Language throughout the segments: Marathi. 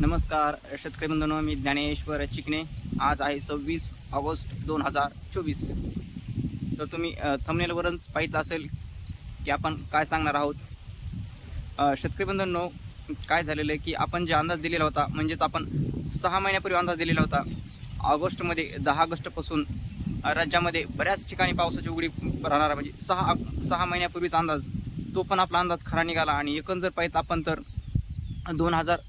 नमस्कार शेतकरी बंधूंनो मी ज्ञानेश्वर चिकणे आज आहे सव्वीस ऑगस्ट दोन हजार चोवीस. तर तुम्ही थंबनेलवरच पाहिलं असेल की आपण काय सांगणार आहोत. शेतकरी बंधूंनो काय झालेलं आहे की आपण जे अंदाज दिलेला होता म्हणजेच आपण सहा महिन्यापूर्वी अंदाज दिलेला होता ऑगस्टमध्ये दहा ऑगस्टपासून राज्यामध्ये बऱ्याच ठिकाणी पावसाची उघडी राहणार आहे. म्हणजे सहा सहा महिन्यापूर्वीचा अंदाज तो पण आपला अंदाज खरा निघाला. आणि एकंदर पाहिजे आपण तर दोन हजार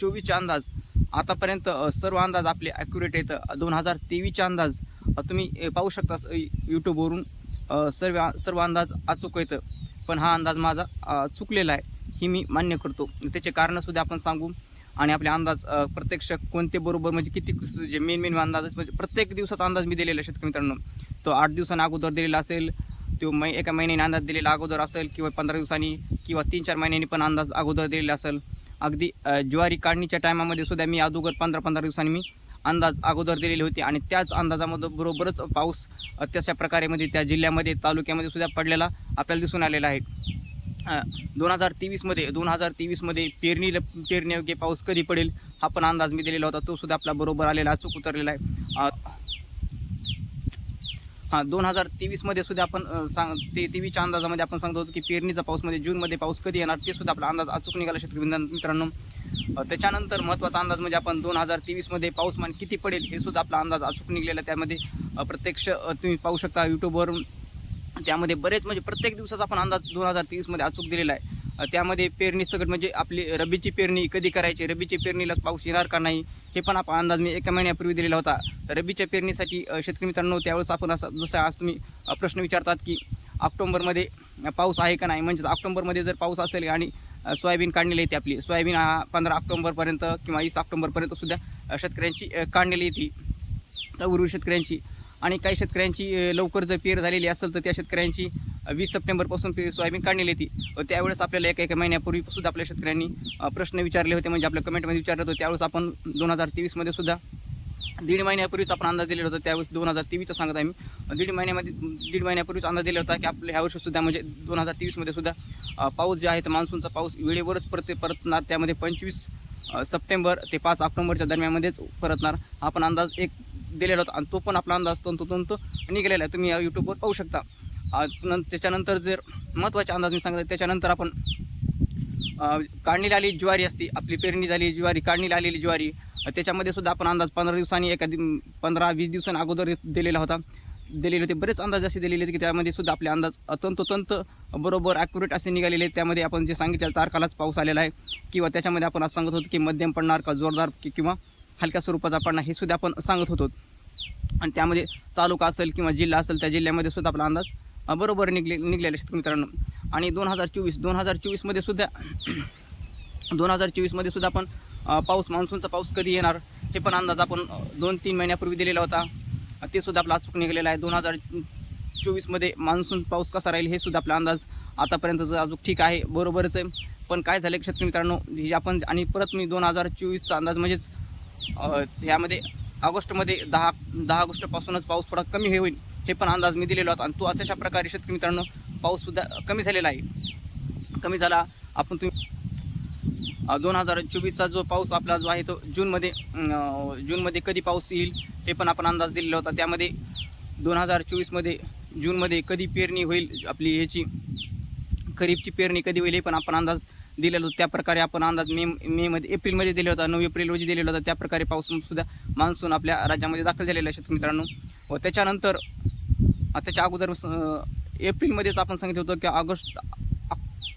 चोवीसच्या अंदाज. आतापर्यंत सर्व अंदाज आपले ॲक्युरेट आहेत. दोन हजार तेवीसच्या अंदाज तुम्ही पाहू शकता यूट्यूबवरून सर्व सर्व अंदाज अचूक येतं पण हा अंदाज माझा चुकलेला आहे ही मी मान्य करतो. त्याचे कारणंसुद्धा आपण सांगू. आणि आपले अंदाज प्रत्यक्ष कोणते बरोबर म्हणजे किती जे मेन मेन अंदाज म्हणजे प्रत्येक दिवसाचा अंदाज मी दिलेला शेतकरी मित्रांनो. तो आठ दिवसांनी अगोदर दिलेला असेल तो मै एका महिन्याने अंदाज दिलेला अगोदर असेल किंवा पंधरा दिवसांनी किंवा तीन चार महिन्यांनी पण अंदाज अगोदर दिलेला असेल. अगदी ज्वारी काढणीच्या टायमामध्ये सुद्धा मी अगोदर पंधरा पंधरा दिवसांनी मी अंदाज अगोदर दिलेले होते आणि त्याच अंदाजामध्ये बरोबरच पाऊस तशा प्रकारेमध्ये त्या जिल्ह्यामध्ये तालुक्यामध्ये सुद्धा पडलेला आपल्याला दिसून आलेला आहे. दोन हजार तेवीसमध्ये दोन हजार तेवीसमध्ये पेरणी पेरण्यायोग्य पाऊस कधी पडेल हा पण अंदाज मी दिलेला होता. तो सुद्धा आपला बरोबर आलेला अचूक उतरलेला आहे. हां दोन हजार तेवीसमध्ये सुद्धा आपण सांग ते तेवीसच्या अंदाजामध्ये आपण सांगतो होतो की पेरणीचा पाऊसमध्ये जूनमध्ये पाऊस कधी येणार ते सुद्धा आपला अंदाज अचूक निघाला शेतकरी मित्रांनो. त्याच्यानंतर महत्त्वाचा अंदाज म्हणजे आपण दोन हजार तेवीसमध्ये पाऊसमान किती पडेल हे सुद्धा आपला अंदाज अचूक निघलेला आहे. त्यामध्ये प्रत्यक्ष तुम्ही पाहू शकता यूट्यूबवरून त्यामध्ये बरेच म्हणजे प्रत्येक दिवसाचा आपण अंदाज दोन हजार तेवीसमध्ये अचूक दिलेला आहे. त्यामध्ये पेरणी सगळं म्हणजे आपली रब्बीची पेरणी कधी करायची? रब्बीची पेरणीला पाऊस येणार का नाही? हे पण आपण अंदाज मी एका महिन्यापूर्वी दिलेला होता. तर रब्बीच्या पेरणीसाठी शेतकरी मित्रांनो त्यावेळेस आपण असा जसं आज तुम्ही प्रश्न विचारतात की ऑक्टोंबरमध्ये पाऊस आहे का नाही? म्हणजेच ऑक्टोंबरमध्ये जर पाऊस असेल आणि सोयाबीन काढलेली येते आपली सोयाबीन हा पंधरा ऑक्टोंबरपर्यंत किंवा वीस ऑक्टोंबरपर्यंत सुद्धा शेतकऱ्यांची काढलेली येते. तर उर्वी शेतकऱ्यांची आणि काही शेतकऱ्यांची लवकर जर पेर झालेली असेल तर त्या शेतकऱ्यांची वीस सप्टेंबरपासून पे सोयाबीन काढलेली येते व त्यावेळेस आपल्याला एका एका महिन्यापूर्वी सुद्धा आपल्या शेतकऱ्यांनी प्रश्न विचारले होते. म्हणजे आपल्या कमेंटमध्ये विचारलं होतं. त्यावेळेस आपण दोन हजार तेवीसमध्ये सुद्धा दीड महिन्यापूर्वीच आपण अंदाज दिलेला होता. त्यावेळेस दोन हजार तेवीसचा सांगत आहे मी. दीड महिन्यामध्ये दीड महिन्यापूर्वीच अंदाज दिला होता की आपल्या ह्या वर्षीसुद्धा म्हणजे दोन हजार तेवीसमध्ये सुद्धा पाऊस जे आहे तर मान्सूनचा पाऊस वेळेवरच परत परतणार. त्यामध्ये पंचवीस सप्टेंबर ते पाच ऑक्टोबरच्या दरम्यानमध्येच परतणार हा पण अंदाज एक दिलेला होता. आणि तो पण आपला अंदाज तंतोतंत निघालेला आहे. तुम्ही या यूट्यूबवर पाहू शकता. न त्याच्यानंतर जर महत्त्वाचे अंदाज मी सांगितले त्याच्यानंतर आपण काढणीला आलेली ज्वारी असते आपली पेरणी झाली ज्वारी काढणीला आलेली ज्वारी त्याच्यामध्ये सुद्धा आपण अंदाज पंधरा दिवसांनी एका दि- पंधरा वीस दिवसांनी अगोदर दिलेला होता. दिलेले होते बरेच अंदाज असे दिलेले होते की त्यामध्ये सुद्धा आपले अंदाज तंतोतंत बरोबर ॲक्युरेट असे निघालेले आहेत. त्यामध्ये आपण जे सांगितलं तारखालाच पाऊस आलेला आहे. किंवा त्याच्यामध्ये आपण असं सांगत होतो की मध्यम पडणार का जोरदार कि- किंवा हलक्या स्वरूपाचा पडणार हे सुद्धा आपण सांगत होतो. आणि त्यामध्ये तालुका असेल किंवा जिल्हा असेल त्या जिल्ह्यामध्ये सुद्धा आपला अंदाज बरोबर निघले निघलेले शेतकरी मित्रांनो. आणि दोन हजार चोवीस दोन हजार चोवीसमध्ये सुद्धा दोन हजार चोवीसमध्ये सुद्धा आपण पाऊस मान्सूनचा पाऊस कधी येणार हे पण अंदाज आपण दोन तीन महिन्यापूर्वी दिलेला होता. ते सुद्धा आपला अचूक निघालेला आहे. दोन हजार चोवीसमध्ये मान्सून पाऊस कसा राहील हे सुद्धा आपला अंदाज आतापर्यंतचं अजून ठीक आहे. बरोबरच आहे. पण काय झालं की शेतकरी मित्रांनो हे आपण आणि परत मी दोन हजार चोवीसचा अंदाज म्हणजेच ह्यामध्ये ऑगस्टमध्ये दहा दहा ऑगस्टपासूनच पाऊस थोडा कमी होईल. हे पण अंदाज मी दिलेला होता आणि तो अशा प्रकारे शेतकरी मित्रांनो पाऊससुद्धा कमी झालेला आहे. कमी झाला आपण तुम्ही दोन हजार चोवीसचा जो पाऊस आपला जो आहे तो जूनमध्ये जूनमध्ये कधी पाऊस येईल हे पण आपण अंदाज दिलेला होता. त्यामध्ये दोन हजार चोवीसमध्ये जूनमध्ये कधी पेरणी होईल आपली ह्याची खरीपची पेरणी कधी होईल हे पण आपण अंदाज दिलेला. होता त्या प्रकारे आपण अंदाज मे मेमध्ये एप्रिलमध्ये दिला होता. नऊ एप्रिल रोजी दिलेला होता. त्या प्रकारे पाऊस सुद्धा मान्सून आपल्या राज्यामध्ये दाखल झालेला आहे शेतकरी मित्रांनो. व त्याच्यानंतर त्याच्या अगोदर एप्रिलमध्येच आपण सांगितलं होतं की ऑगस्ट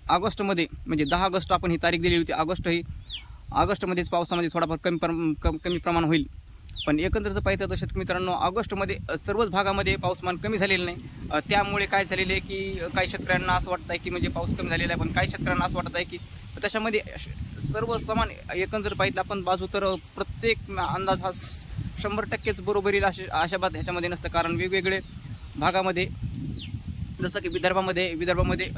ऑगस्टमध्ये म्हणजे दहा ऑगस्ट आपण ही तारीख दिली होती. ऑगस्ट ही ऑगस्टमध्येच पावसामध्ये थोडाफार कमी प्र कमी प्रमाण होईल. पण एकंदर जर पाहिजे तर शेतकरी मित्रांनो ऑगस्टमध्ये सर्वच भागामध्ये पाऊसमान कमी झालेलं नाही. त्यामुळे काय झालेलं आहे की काही शेतकऱ्यांना असं वाटतं आहे की म्हणजे पाऊस कमी झालेला आहे पण काही शेतकऱ्यांना असं वाटत आहे की त्याच्यामध्ये सर्व समान एकंदर पाहिजे आपण बाजू तर प्रत्येक अंदाज हा श- शंभर टक्केच बरोबर येईल अशी आशाबाद ह्याच्यामध्ये नसतं. कारण वेगवेगळे भागामध्ये जसं की विदर्भामध्ये विदर्भामध्ये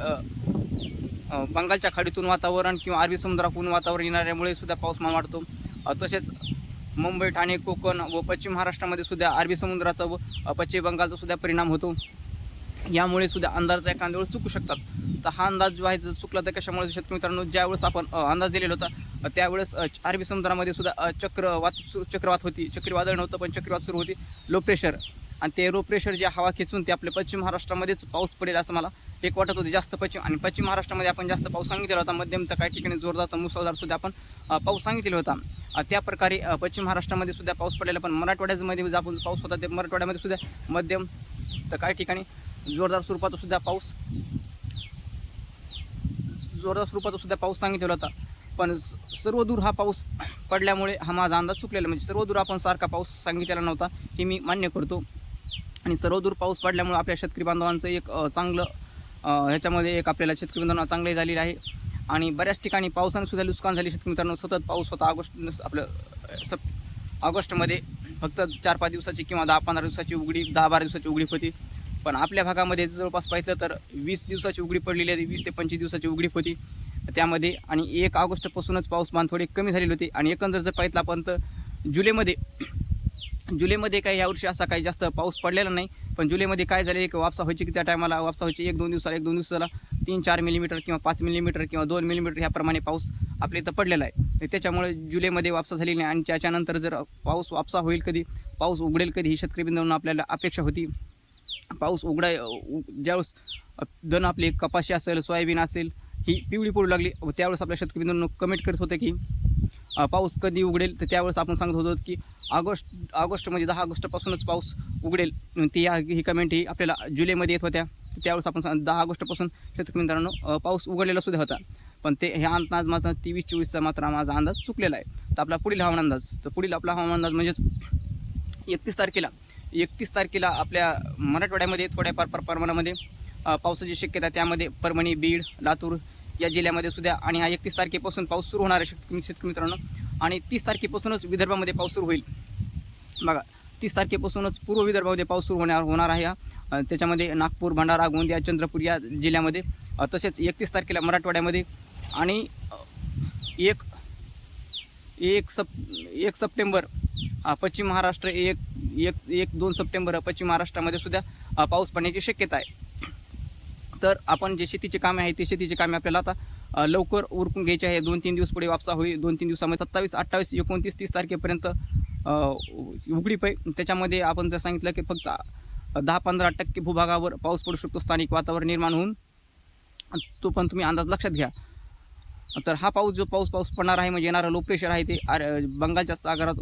बंगालच्या खाडीतून वातावरण किंवा अरबी समुद्रातून वातावरण येणाऱ्यामुळे सुद्धा पाऊसमान वाढतो. तसेच मुंबई ठाणे कोकण व पश्चिम महाराष्ट्रामध्ये सुद्धा अरबी समुद्राचा व पश्चिम बंगालचा सुद्धा परिणाम होतो. यामुळे सुद्धा अंदाजाचा एखाद्या वेळेस चुकू शकतात. तर हा अंदाज जो आहे जर चुकला तर कशामुळे शेतकरी मित्रांनो? ज्यावेळेस आपण अंदाज दिलेला होता त्यावेळेस अरबी समुद्रामध्ये सुद्धा चक्रवात चक्रवात होती. चक्रीवादळ नव्हतं पण चक्रीवात सुरू होती. लो प्रेशर आणि ते एरो प्रेशर जे हवा खेचून ते आपल्या पश्चिम महाराष्ट्रामध्येच पाऊस पडेल असं मला एक वाटत होते. जास्त पश्चिम आणि पश्चिम महाराष्ट्रामध्ये आपण जास्त पाऊस सांगितलेला होता. मध्यम तर काही ठिकाणी जोरदार तर मुसळधार सुद्धा आपण पाऊस सांगितलेला होता. त्या प्रकारे पश्चिम महाराष्ट्रामध्ये सुद्धा पाऊस पडलेला पण मराठवाड्यामध्ये आपण पाऊस होता ते मराठवाड्यामध्ये सुद्धा मध्यम तर काही ठिकाणी जोरदार स्वरूपाचा सुद्धा पाऊस जोरदार स्वरूपाचा सुद्धा पाऊस सांगितलेला होता. पण सर्व दूर हा पाऊस पडल्यामुळे हा माझा अंदाज चुकलेला. म्हणजे सर्व दूर आपण सारखा पाऊस सांगितलेला नव्हता हे मी मान्य करतो. आणि सर्वदूर पाऊस पडल्यामुळं आपल्या शेतकरी बांधवांचं एक चांगलं ह्याच्यामध्ये एक आपल्याला शेतकरी बांधवांना चांगले झालेलं आहे. आणि बऱ्याच ठिकाणी पावसानंसुद्धा नुकसान झाली. शेतकरी मित्रांनो सतत पाऊस होता ऑगस्ट आपलं सप ऑगस्टमध्ये. फक्त चार पाच दिवसाची किंवा दहा पंधरा दिवसाची उघडी दहा बारा दिवसाची उघडी होती. पण आपल्या भागामध्ये जवळपास पाहिलं तर वीस दिवसाची उघडी पडलेली आहे. वीस ते पंचवीस दिवसाची उघडी होती त्यामध्ये. आणि एक ऑगस्टपासूनच पाऊसमान थोडे कमी झालेले होते. आणि एकंदर जर पाहिलं आपण तर जुलैमध्ये जुलैमध्ये काही यावर्षी असा काही जास्त पाऊस पडलेला नाही पण जुलैमध्ये काय झाले एक वापसा व्हायची की त्या टायमाला वापसा व्हायची एक दोन दिवसाला एक दोन दिवसाला तीन चार मिलीमीटर किंवा पाच मिलीमीटर किंवा दोन मिलीमीटर ह्याप्रमाणे पाऊस आपल्या इथं पडलेला आहे. त्याच्यामुळे जुलैमध्ये वापसा झाली नाही आणि त्याच्यानंतर जर पाऊस वापसा होईल कधी पाऊस उघडेल कधी ही शेतकरी बिंदून आपल्याला अपेक्षा होती. पाऊस उघडाय उ- ज्यावेळेस दण आपली कपाशी असेल सोयाबीन असेल ही पिवळी पडू लागली व त्यावेळेस आपल्या शेतकरी बिंदून कमेंट करत होते की पाऊस कधी उघडेल तर त्यावेळेस आपण सांगत होतो की ऑगस्ट ऑगस्टमध्ये म्हणजे दहा ऑगस्टपासूनच पाऊस उघडेल. ती या ही कमेंट ही आपल्याला जुलैमध्ये येत होत्या. त्यावेळेस आपण सांग दहा ऑगस्टपासून शेतकरी मित्रांनो पाऊस उघडलेला सुद्धा होता. पण ते ह्या अंदाज माझा तेवीस चोवीसचा मात्र माझा अंदाज चुकलेला आहे. तर आपला पुढील हवामान अंदाज तर पुढील आपला हवामान अंदाज म्हणजेच एकतीस तारखेला एकतीस तारखेला आपल्या मराठवाड्यामध्ये थोड्याफार प्रमाणामध्ये पावसाची शक्यता त्यामध्ये परभणी बीड लातूर या जिल्ह्यामध्ये सुद्धा. आणि हा एकतीस तारखेपासून पाऊस सुरू होणार आहे शेतकरी शेतकरी मित्रांनो. आणि तीस तारखेपासूनच विदर्भामध्ये पाऊस सुरू होईल. बघा तीस तारखेपासूनच पूर्व विदर्भामध्ये पाऊस सुरू होणार होणार आहे हा. त्याच्यामध्ये नागपूर भंडारा गोंदिया चंद्रपूर या जिल्ह्यामध्ये तसेच एकतीस तारखेला मराठवाड्यामध्ये. आणि एक एक सप एक सप्टेंबर पश्चिम महाराष्ट्र एक एक एक दोन सप्टेंबर पश्चिम महाराष्ट्रामध्ये सुद्धा पाऊस पडण्याची शक्यता आहे. तर आपण जे शेतीचे कामे आहे ते शेतीचे कामे आपल्याला आता लवकर उरकून घ्यायचे आहे. दोन तीन दिवस पुढे वापसा होईल. दोन तीन दिवसामध्ये सत्तावीस अठ्ठावीस एकोणतीस तीस तारखेपर्यंत उघडी उघडीप त्याच्यामध्ये आपण जर सांगितलं की फक्त दहा पंधरा टक्के भूभागावर पाऊस पडू शकतो. स्थानिक वातावरण निर्माण होऊन तो पण तुम्ही अंदाज लक्षात घ्या. तर हा पाऊस जो पाऊस पाऊस पडणार आहे म्हणजे येणारं लो प्रेशर आहे ते आर बंगालच्या सागरात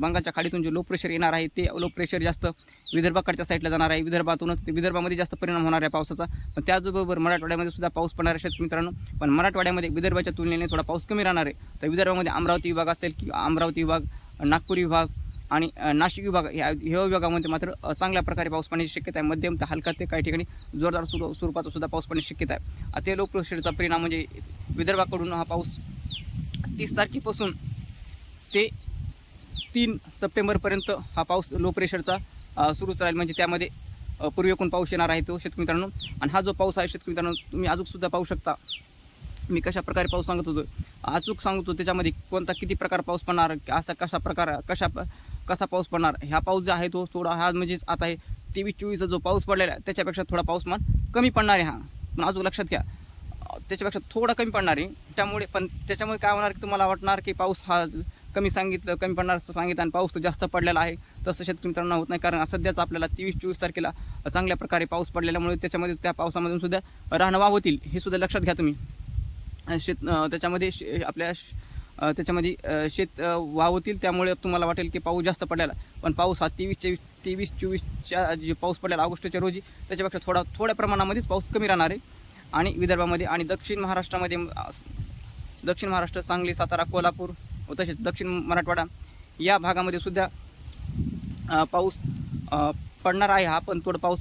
बंगालच्या खाडीतून जे लो प्रेशर येणार आहे ते लो प्रेशर जास्त विदर्भाकडच्या साईडला जाणार आहे. विदर्भातूनच ते विदर्भामध्ये जास्त परिणाम होणार आहे पावसाचा. पण त्याचबरोबर मराठवाड्यामध्ये सुद्धा पाऊस पडणार आहे शेतकरी मित्रांनो. पण मराठवाड्यामध्ये विदर्भाच्या तुलनेने थोडा पाऊस कमी राहणार आहे. तर विदर्भामध्ये अमरावती विभाग असेल किंवा अमरावती विभाग नागपूर विभाग आणि नाशिक विभाग ह्या ह्या विभागामध्ये मात्र चांगल्या प्रकारे पाऊस पाण्याची शक्यता आहे. मध्यम तर हलका ते काही ठिकाणी जोरदार स्वरू स्वरूपाचा सुद्धा पाऊस पाण्याची शक्यता आहे. आता ते लो प्रेशरचा परिणाम म्हणजे विदर्भाकडून हा पाऊस तीस तारखेपासून ते तीन सप्टेंबरपर्यंत हा पाऊस लो प्रेशरचा सुरूच राहील. म्हणजे त्यामध्ये पूर्वी एकूण पाऊस येणार आहे तो शेतकरी मित्रांनो. आणि हा जो पाऊस आहे शेतकरी मित्रांनो तुम्ही अजूनसुद्धा पाहू शकता. मी कशा प्रकारे पाऊस सांगत होतो? अचूक सांगतो त्याच्यामध्ये कोणता किती प्रकार पाऊस पडणार असा कशा प्रकार कशा प- कसा पाऊस पडणार? ह्या पाऊस जो आहे तो थोडा हा म्हणजेच आता आहे तेवीस चोवीसचा जो पाऊस पडलेला आहे त्याच्यापेक्षा थोडा पाऊसमान कमी पडणार आहे हा. पण अजून लक्षात घ्या त्याच्यापेक्षा थोडा कमी पडणार आहे. त्यामुळे पण त्याच्यामुळे काय होणार की तुम्हाला वाटणार की पाऊस हा कमी सांगितलं कमी पडणार असं सांगितलं आणि पाऊस तर जास्त पडलेला आहे. तसं शेतकरी मित्रांना होत नाही कारण सध्याच आपल्याला तेवीस चोवीस तारखेला चांगल्या प्रकारे पाऊस पडलेल्यामुळे त्याच्यामध्ये त्या पावसामधून सुद्धा राहणं वाव होतील हे सुद्धा लक्षात घ्या तुम्ही. शेत त्याच्यामध्ये शे आपल्या त्याच्यामध्ये शेत वावतील त्यामुळे तुम्हाला वाटेल की पाऊस जास्त पडलेला. पण पाऊस हा तेवीस चोवीस तेवीस चोवीसच्या जे पाऊस पडलेला ऑगस्टच्या रोजी त्याच्यापेक्षा थोडा थोड्या प्रमाणामध्येच पाऊस कमी राहणार आहे. आणि विदर्भामध्ये आणि दक्षिण महाराष्ट्रामध्ये दक्षिण महाराष्ट्र सांगली सातारा कोल्हापूर व तसेच दक्षिण मराठवाडा या भागामध्ये सुद्धा पाऊस पडणार आहे हा पण थोडं पाऊस